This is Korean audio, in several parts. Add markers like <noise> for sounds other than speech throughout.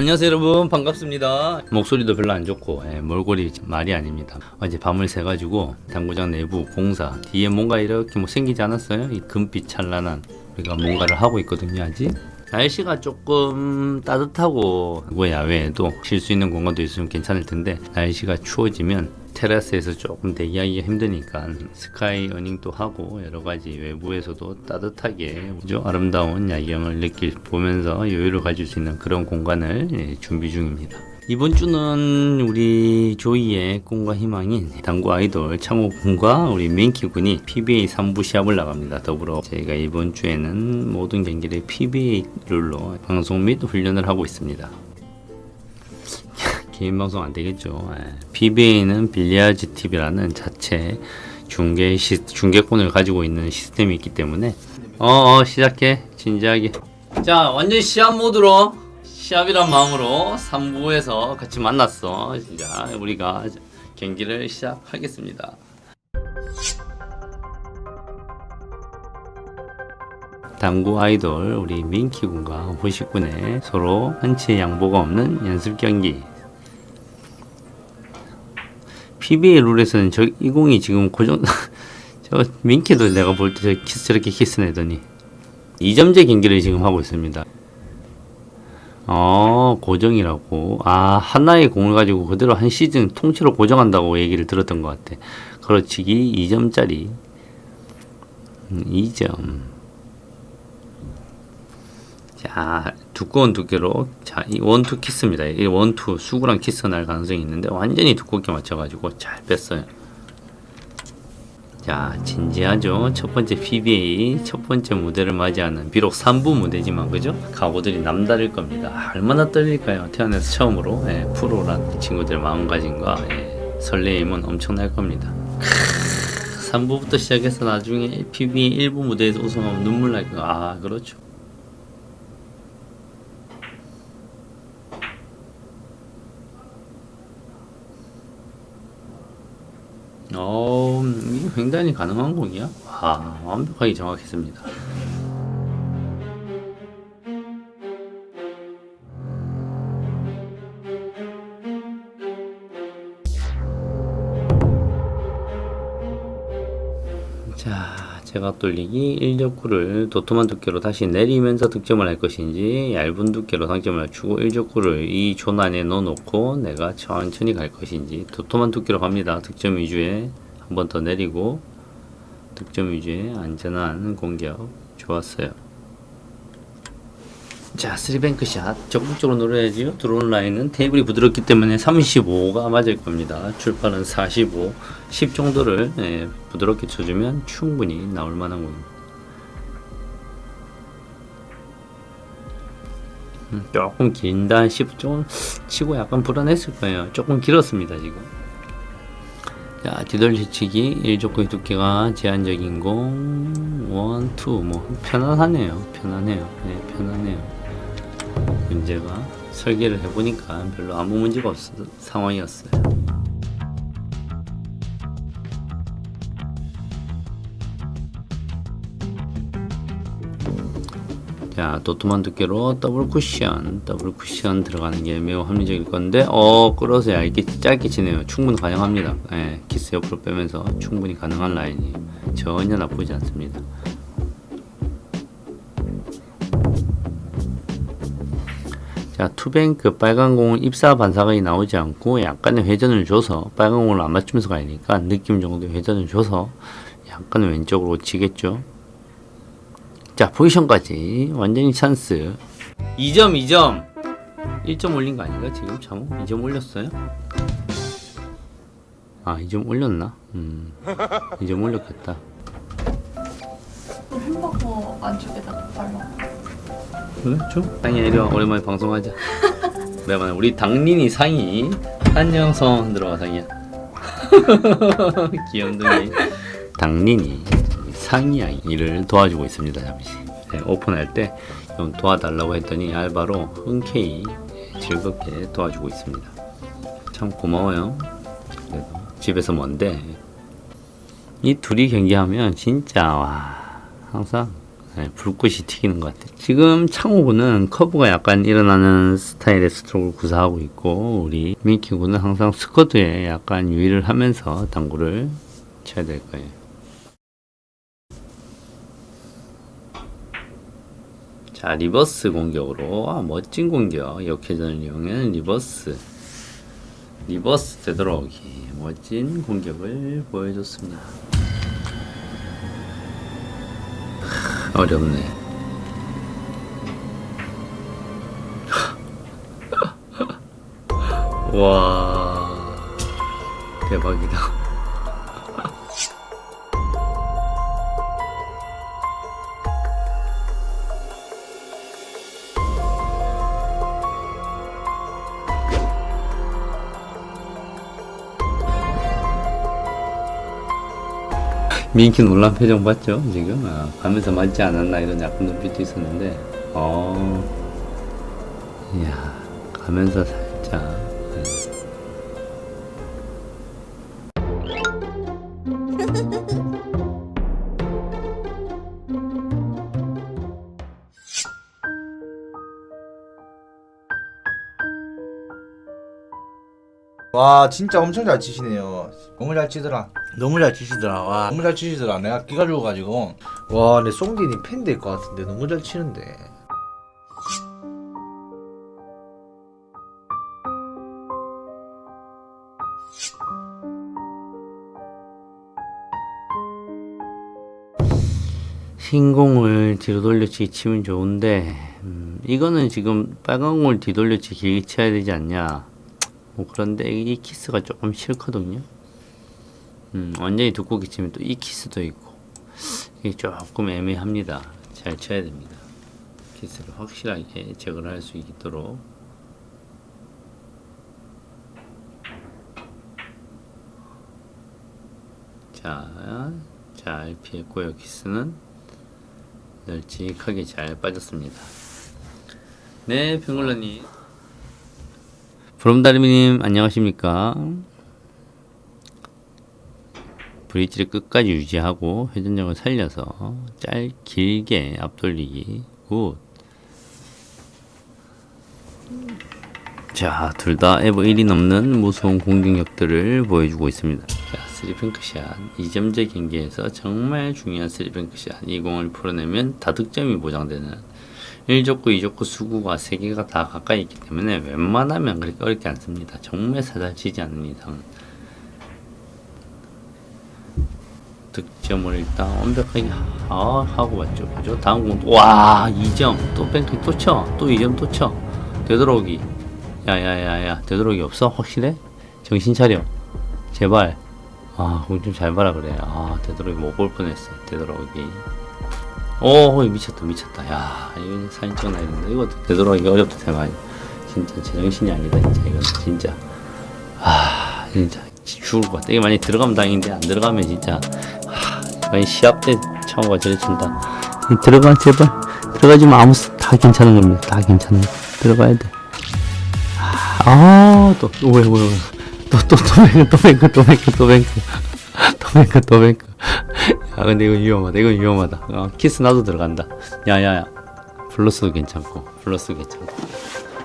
안녕하세요 여러분. 반갑습니다. 목소리도 별로 안 좋고 예, 몰골이 말이 아닙니다. 어제 밤을 새가지고 당구장 내부 공사 뒤에 뭔가 이렇게 뭐 생기지 않았어요? 이 금빛 찬란한. 우리가 뭔가를 하고 있거든요 아직. 날씨가 조금 따뜻하고 뭐 야외에도 쉴 수 있는 공간도 있으면 괜찮을 텐데 날씨가 추워지면 테라스에서 조금 대기하기가 힘드니까 스카이 어닝도 하고 여러 가지 외부에서도 따뜻하게 아주 아름다운 야경을 느낄 보면서 여유를 가질 수 있는 그런 공간을 예, 준비 중입니다. 이번 주는 우리 조이의 꿈과 희망인 당구 아이돌 창호 군과 우리 민키 군이 PBA 3부 시합을 나갑니다. 더불어 저희가 이번 주에는 모든 경기를 PBA 룰로 방송 및 훈련을 하고 있습니다. 개인 방송 안 되겠죠. 예. PBA는 빌리아즈 TV라는 자체 중계 시, 중계권을 가지고 있는 시스템이 있기 때문에 어, 어 시작해 진지하게. 자 완전 시합 모드로 시합이란 마음으로 3부에서 같이 만났어. 자 우리가 경기를 시작하겠습니다. 당구 아이돌 우리 민키 군과 호식 군의 서로 한치의 양보가 없는 연습 경기 PBA 룰에서는 저 이 공이 지금 고정 <laughs> 저 민키도 내가 볼 때 키스 저렇게 키스 내더니 2점제 경기를 지금 하고 있습니다. 어 고정이라고 아 하나의 공을 가지고 그대로 한 시즌 통째로 고정한다고 얘기를 들었던 것 같아. 그렇지기 2점짜리 음, 2점. 자, 두꺼운 두께로 자, 이 원투 키스입니다. 이 원투 수구랑 키스 날 가능성이 있는데 완전히 두껍게 맞춰가지고 잘 뺐어요. 자, 진지하죠. 첫 번째 PBA 첫 번째 무대를 맞이하는 비록 3부 무대지만 그죠? 각오들이 남다를 겁니다. 얼마나 떨릴까요? 태어나서 처음으로 예, 프로란 친구들의 마음가짐과 예, 설레임은 엄청날 겁니다. 3부부터 시작해서 나중에 PBA 1부 무대에서 우승하면 눈물 날 거. 아, 그렇죠. 어, 이게 굉장히 가능한 공이야? 와, 완벽하게 정확했습니다. 제가 돌리기 1족구를 도톰한 두께로 다시 내리면서 득점을 할 것인지 얇은 두께로 상점을 맞추고 1족구를 이 존 안에 넣어놓고 내가 천천히 갈 것인지 도톰한 두께로 갑니다. 득점 위주에 한 번 더 내리고 득점 위주의 안전한 공격 좋았어요. 자, 쓰리뱅크 샷 적극적으로 노려야지요. 들어온 라인은 테이블이 부드럽기 때문에 35가 맞을 겁니다. 출발은 45, 10 정도를 예, 부드럽게 쳐주면 충분히 나올 만한 공입니다. 음, 조금 긴다 10좀 치고 약간 불안했을 거예요. 조금 길었습니다 지금. 자 뒤돌리치기 1족구의 두께가 제한적인 공 원, 투, 뭐 편안하네요. 편안해요. 네, 편안해요. 문제가 설계를 해보니까 별로 아무 문제가 없었 상황이었어요. 자, 도톰한 두께로 더블 쿠션, 더블 쿠션 들어가는 게 매우 합리적일 건데, 어, 끌어서 얇게 짧게 치네요. 충분히 가능합니다. 예, 키스 옆으로 빼면서 충분히 가능한 라인이 전혀 나쁘지 않습니다. 자, 투뱅크 빨간 공은 입사 반사각이 나오지 않고 약간의 회전을 줘서 빨간 공을 안 맞추면서 가니까 느낌 정도의 회전을 줘서 약간 왼쪽으로 치겠죠. 자, 포지션까지 완전히 찬스. 2점, 2점. 1점 올린 거 아닌가? 지금 참 2점 올렸어요? 아, 2점 올렸나? 음. 2점 올렸겠다. 햄버거 안쪽에다가 발라. 그래? 줘? 상이야 이리 와 오랜만에 방송하자. <laughs> 오랜만에 우리 당린이 상이 한영선 들어와 상이야. <laughs> 귀염둥이. 당린이 상이야. 일을 도와주고 있습니다 잠시. 네, 오픈할 때 좀 도와달라고 했더니 알바로 흔쾌히 즐겁게 도와주고 있습니다. 참 고마워요. 그래도 집에서 먼데? 이 둘이 경기하면 진짜 와 항상 네, 불꽃이 튀기는 것 같아요. 지금 창호군은 커브가 약간 일어나는 스타일의 스트로크를 구사하고 있고 우리 민키군은 항상 스쿼드에 약간 유의를 하면서 당구를 쳐야 될 거예요. 자 리버스 공격으로 아, 멋진 공격 역회전을 이용한 리버스 리버스 되돌아오기 멋진 공격을 보여줬습니다. 어렵네. <laughs> 와 대박이다. 민키 놀란 표정 봤죠 지금? 아, 가면서 맞지 않았나 이런 약간 눈빛도 있었는데. 어. 이야 가면서 살짝 와 진짜 엄청 잘 치시네요. 너무 잘 치더라. 너무 잘 치시더라. 와 너무 잘 치시더라. 내가 기가 죽어가지고 와내 송디니 팬될 것 같은데 너무 잘 치는데. 흰 공을 뒤로 돌려치기 치면 좋은데 음, 이거는 지금 빨간 공을 뒤돌려치기 길게 쳐야 되지 않냐 뭐 그런데 이 키스가 조금 싫거든요. 음, 완전히 두껍게 치면 또 이 키스도 있고 이게 조금 애매합니다. 잘 쳐야 됩니다. 키스를 확실하게 제거를 할 수 있도록. 자, 잘 피했고요 키스는. 널찍하게 잘 빠졌습니다. 네, 평글러님. 브롬다리미님 안녕하십니까? 브릿지를 끝까지 유지하고 회전력을 살려서 짧 길게 앞돌리기 굿. 자, 둘 다 에버 1이 넘는 무서운 공격력들을 보여주고 있습니다. 자, 스리핑크샷. 2점제 경기에서 정말 중요한 스리핑크샷. 이 공을 풀어내면 다득점이 보장되는 1족구, 2족구 수구가 3개가 다 가까이 있기 때문에 웬만하면 그렇게 어렵지 않습니다. 정말 사잘 치지 않는 이상. 득점을 일단 완벽하게 하, 하고 왔죠. 그죠? 다음 공, 와, 2점. 또 뱅크 또 쳐. 또 2점 또 쳐. 되돌아오기. 야 야 야 야 되도록이 없어? 확실해? 정신 차려 제발 아 공 좀 잘 봐라 그래 아 되도록이 못볼 뻔했어 되도록이 오 미쳤다 미쳤다. 야 이거 사진 찍어놔야 된다. 이거 되도록이 어렵다 대박 진짜 제정신이 아니다 진짜. 이건 진짜. 아 진짜. 죽을 것 같다 이게 만약 들어가면 다행인데 안 들어가면 진짜. 아 시합 때 창호가 저래 친다. 들어가 제발. 들어가지 마. 아무 수- 다 괜찮은 겁니다. 다 괜찮은 거. 들어가야 돼. 아, 또, 또, 왜, 왜, 왜. 또, 또, 또 뱅크, 또 뱅크, 또 뱅크, 또 뱅크. 또 뱅크, 또 뱅크. 야, 근데 이건 위험하다. 이건 위험하다. 어, 키스 나도 들어간다. 야, 야, 야. 플러스도 괜찮고, 플러스 괜찮고.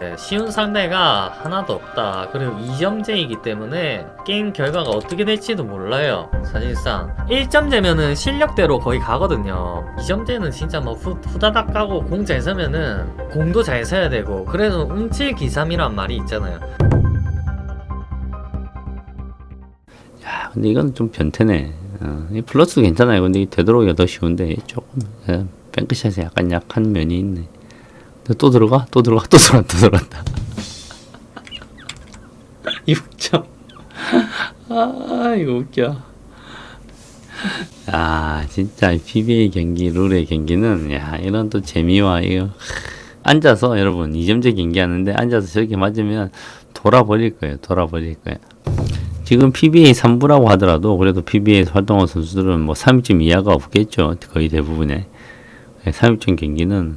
네, 쉬운 상대가 하나도 없다. 그리고 2점제이기 때문에 게임 결과가 어떻게 될지도 몰라요. 사실상 1점제면은 실력대로 거의 가거든요. 2점제는 진짜 뭐 후, 후다닥 까고 공 잘 서면은 공도 잘 서야 되고 그래서 움찔기삼이란 말이 있잖아요. 야, 근데 이건 좀 변태네. 어, 이 플러스 괜찮아요. 근데 이 되도록이가 더 쉬운데, 조금, 어, 뱅크샷에 약간 약한 면이 있네. 또 들어가? 또 들어가? 또 들어간다, 또 들어간다. 6점. 아, 이거 웃겨. 아, 진짜 이 PBA 경기, 룰의 경기는, 야, 이런 또 재미와 이거. 앉아서 여러분, 2점제 경기 하는데 앉아서 저렇게 맞으면 돌아버릴 거예요. 돌아버릴 거예요. 지금 PBA 3부라고 하더라도 그래도 PBA에서 활동한 선수들은 뭐 3점 이하가 없겠죠. 거의 대부분의. 3점 경기는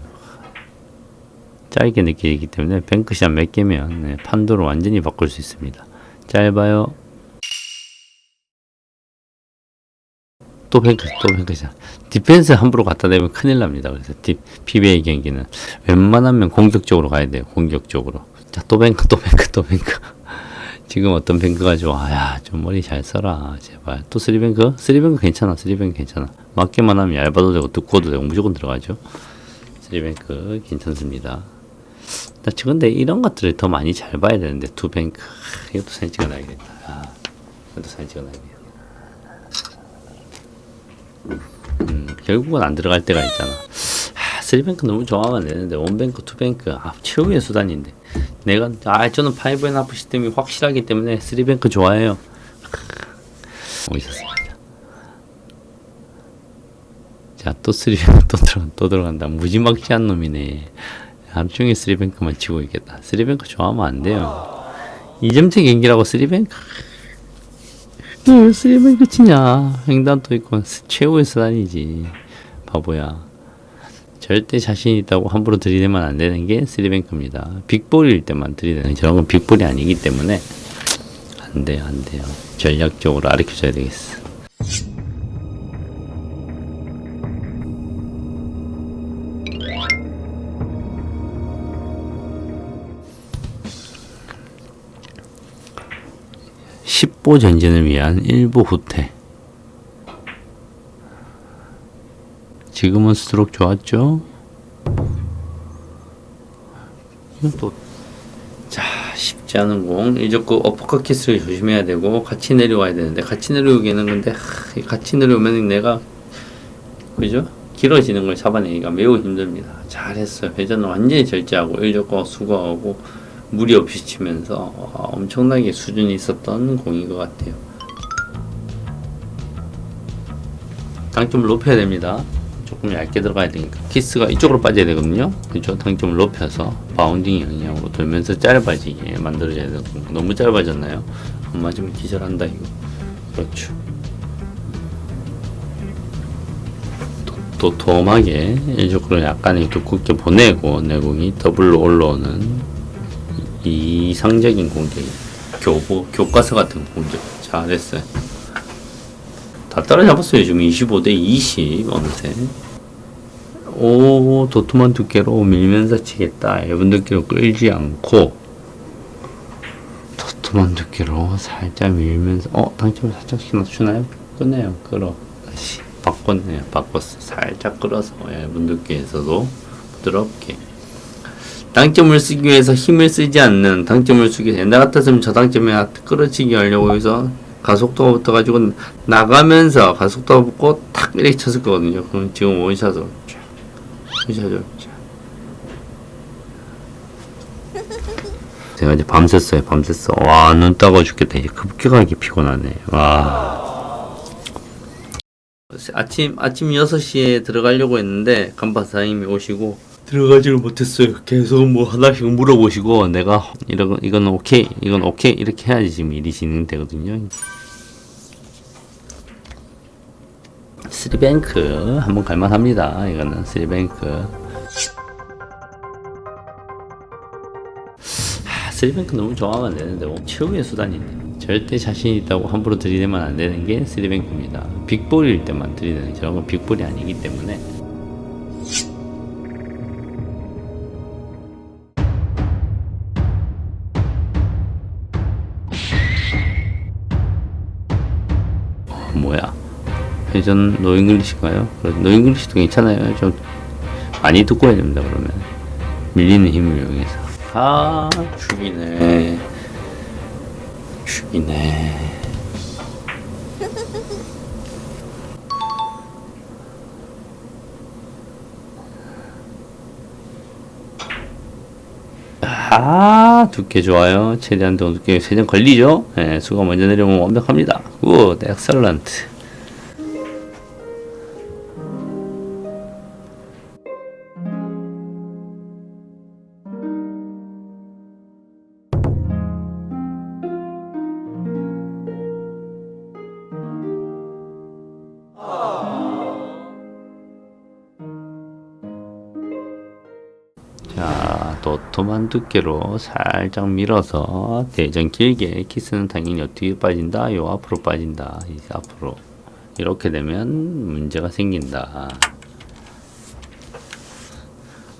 짧게 느끼기 때문에 뱅크샷 몇 개면 네, 판도를 완전히 바꿀 수 있습니다. 짧아요. 또 뱅크 또 뱅크잖아. 디펜스 함부로 갖다 대면 큰일 납니다. 그래서 디, PBA 경기는 웬만하면 공격적으로 가야 돼요. 공격적으로. 자, 또 뱅크, 또 뱅크, 또 뱅크. 지금 어떤 뱅크가 좋아? 야, 좀 머리 잘 써라. 제발. 또 쓰리뱅크? 쓰리뱅크 괜찮아. 쓰리뱅크 괜찮아. 맞게만 하면 얇아도 되고 두꺼워도 되고 무조건 들어가죠. 쓰리뱅크 괜찮습니다. 나 근데 이런 것들을 더 많이 잘 봐야 되는데 투뱅크 이것도 사진 찍어놔야겠다. 아, 이것도 사진 찍어놔야겠다. 음, 결국은 안 들어갈 때가 있잖아. 아, 쓰리뱅크 너무 좋아하면 되는데 원뱅크, 투뱅크 아, 최후의 수단인데 내가 아 저는 파이브 앤 하프 시스템이 확실하기 때문에 쓰리뱅크 좋아해요. <laughs> 멋있었습니다. 자, 또 쓰리뱅크 <laughs> 또 들어 또 들어간다. 무지막지한 놈이네. 종일 쓰리뱅크만 치고 있겠다. 쓰리뱅크 좋아하면 안 돼요. 이점체 경기라고 쓰리뱅크. 왜 쓰리뱅크 치냐? 횡단도 있고 최후의 수단이지. 바보야. 절대 자신 있다고 함부로 들이대면 안 되는 게 쓰리뱅크입니다. 빅볼일 때만 들이대는 저런 건 빅볼이 아니기 때문에 안 돼요, 안 돼요. 전략적으로 가르쳐줘야 되겠어. 십보 전진을 위한 일부 후퇴. 지금은 스트로크 좋았죠? 또, 자, 쉽지 않은 공. 이적구 어퍼컷 키스를 조심해야 되고, 같이 내려와야 되는데, 같이 내려오기는 근데, 하, 이 같이 내려오면 내가, 그죠? 길어지는 걸 잡아내기가 매우 힘듭니다. 잘했어요. 회전을 완전히 절제하고, 일적구 수거하고, 무리 없이 치면서 어, 엄청나게 수준이 있었던 공인 것 같아요. 당점을 높여야 됩니다. 조금 얇게 들어가야 되니까 키스가 이쪽으로 빠져야 되거든요. 그렇죠? 당점을 높여서 바운딩 영향으로 돌면서 짧아지게 만들어져야 되고 너무 짧아졌나요? 안 맞으면 기절한다 이거. 그렇죠. 또 도톰하게 이쪽으로 약간 두껍게 보내고 내공이 더블로 올라오는 이상적인 공격이 교보 교과서 같은 공격 잘했어요. 다 따라잡았어요 지금 25대 20 어느새. 오 도톰한 두께로 밀면서 치겠다. 얇은 두께로 끌지 않고 도톰한 두께로 살짝 밀면서 어 당점을 살짝 낮추나요? 끝내요. 끌어 다시 바꿨네요. 바꿨어. 살짝 끌어서 얇은 두께에서도 부드럽게. 당점을 쓰기 위해서 힘을 쓰지 않는 당점을 쓰기 옛날 같았으면 저 당점에 끌어치기 하려고 해서 가속도가 붙어가지고 나가면서 가속도가 붙고 탁 이렇게 쳤을 거거든요. 그럼 지금 원샷으로 쫙 원샷으로 쫙. <laughs> 제가 이제 밤샜어요. 밤샜어. 와, 눈 따가워 죽겠다. 이제 급격하게 피곤하네. 와. 아침, 아침 6시에 들어가려고 했는데, 간파사님이 오시고, 들어가지를 못했어요. 계속 뭐 하나씩 물어보시고 내가 이런 이건 오케이, 이건 오케이 이렇게 해야지 지금 일이 진행되거든요. 스리뱅크 한번 갈만합니다. 이거는 스리뱅크. 하, 스리뱅크 너무 좋아하면 안 되는데 뭐 최후의 수단인데 절대 자신 있다고 함부로 들이대면 안 되는 게 스리뱅크입니다. 빅볼일 때만 들이대는 저런 건 빅볼이 아니기 때문에. 회전 노잉글리시인가요? 노잉글리시도 괜찮아요. 좀 많이 해야 됩니다. 그러면. 밀리는 힘을 이용해서. 아 죽이네. 죽이네. 아 두께 좋아요. 최대한 더 두께 최대한 걸리죠? 예, 수가 먼저 내려오면 완벽합니다. 굿 엑설런트 자, 도톰한 두께로 살짝 밀어서 대전 길게 키스는 당연히 어떻게 빠진다? 요 앞으로 빠진다. 이제 앞으로 이렇게 되면 문제가 생긴다.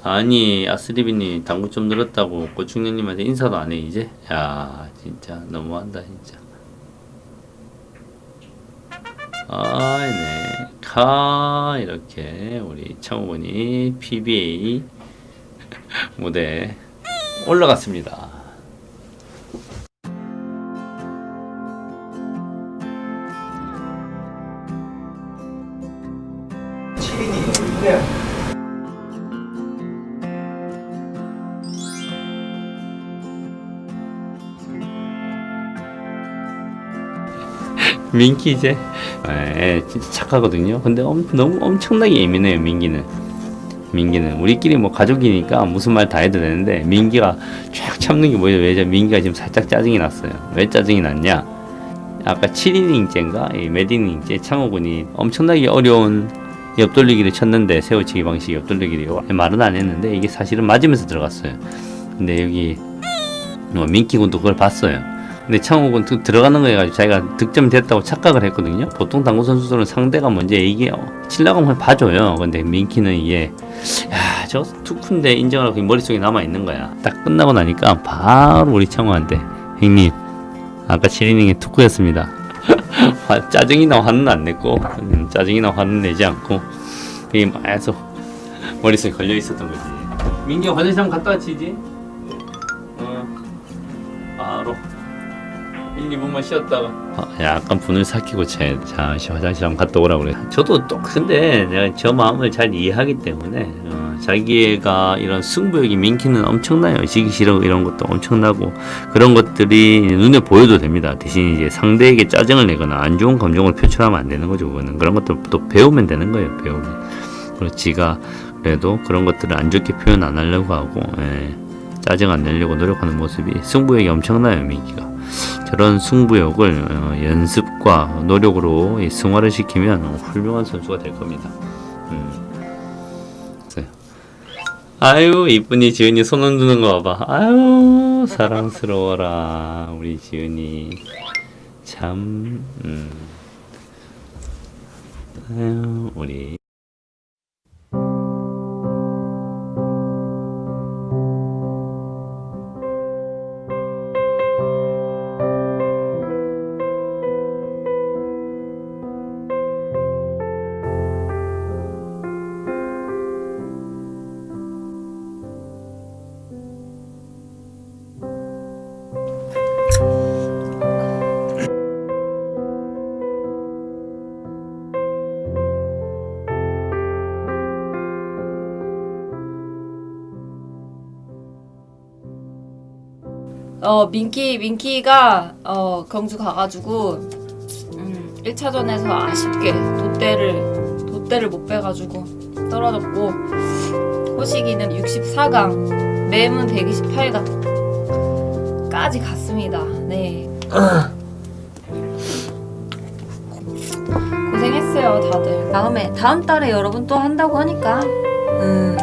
아니 아스리비님 당구 좀 늘었다고 고충년님한테 인사도 안 해 이제? 야 진짜 너무한다 진짜. 아네 카 이렇게 우리 창호군이 PBA <laughs> 무대 올라갔습니다. 민기 이제 에 진짜 착하거든요. 근데 엄, 너무 엄청나게 예민해요 민기는. 민기는 우리끼리 뭐 가족이니까 무슨 말 다 해도 되는데 민기가 쫙 참는 게 뭐예요? 왜죠? 민기가 지금 살짝 짜증이 났어요. 왜 짜증이 났냐? 아까 7이닝째인가 이 매디닝째 창호군이 엄청나게 어려운 옆돌리기를 쳤는데 세우치기 방식 옆돌리기를 말은 안 했는데 이게 사실은 맞으면서 들어갔어요. 근데 여기 어, 민기군도 그걸 봤어요. 근데 창욱은 드- 들어가는 거에 가지고 자기가 득점 됐다고 착각을 했거든요. 보통 당구 선수들은 상대가 먼저 이게 어, 칠라고 하면 봐줘요. 근데 민키는 이게 야 저 투푼데 인정을 하고 머릿속에 남아 있는 거야. 딱 끝나고 나니까 바로 우리 창욱한테 형님 아까 7이닝에 투쿠였습니다. <laughs> 화- 짜증이나 화는 안 냈고 음, 짜증이나 화는 내지 않고 이게 계속 머릿속에 걸려 있었던 거지. 민기 화장실 한번 갔다 왔지? 1, 2분만 쉬었다가 약간 분을 삭히고 제 잠시 화장실 한번 갔다 오라 그래. 저도 또 근데 내가 저 마음을 잘 이해하기 때문에 어, 자기가 이런 승부욕이 민키는 엄청나요. 지기 싫어 이런 것도 엄청나고 그런 것들이 눈에 보여도 됩니다. 대신 이제 상대에게 짜증을 내거나 안 좋은 감정을 표출하면 안 되는 거죠. 그거는 그런 것들 또 배우면 되는 거예요. 배우면. 그리고 지가 그래도 그런 것들을 안 좋게 표현 안 하려고 하고 예, 짜증 안 내려고 노력하는 모습이 승부욕이 엄청나요. 민키가. 저런 승부욕을 어, 연습과 노력으로 이 승화를 시키면 어, 훌륭한 선수가 될 겁니다. 음. 아유 이쁜이 지은이 손 흔드는 거 봐봐. 아유 사랑스러워라 우리 지은이 참. 음. 아유 우리. 어 민키 민키가 어 경주 가가지고 음 1차전에서 아쉽게 돛대를 돛대를 못 빼가지고 떨어졌고 호식이는 64강 램은 128강 까지 갔습니다. 네. 고생했어요 다들. 다음에 다음 달에 여러분 또 한다고 하니까 음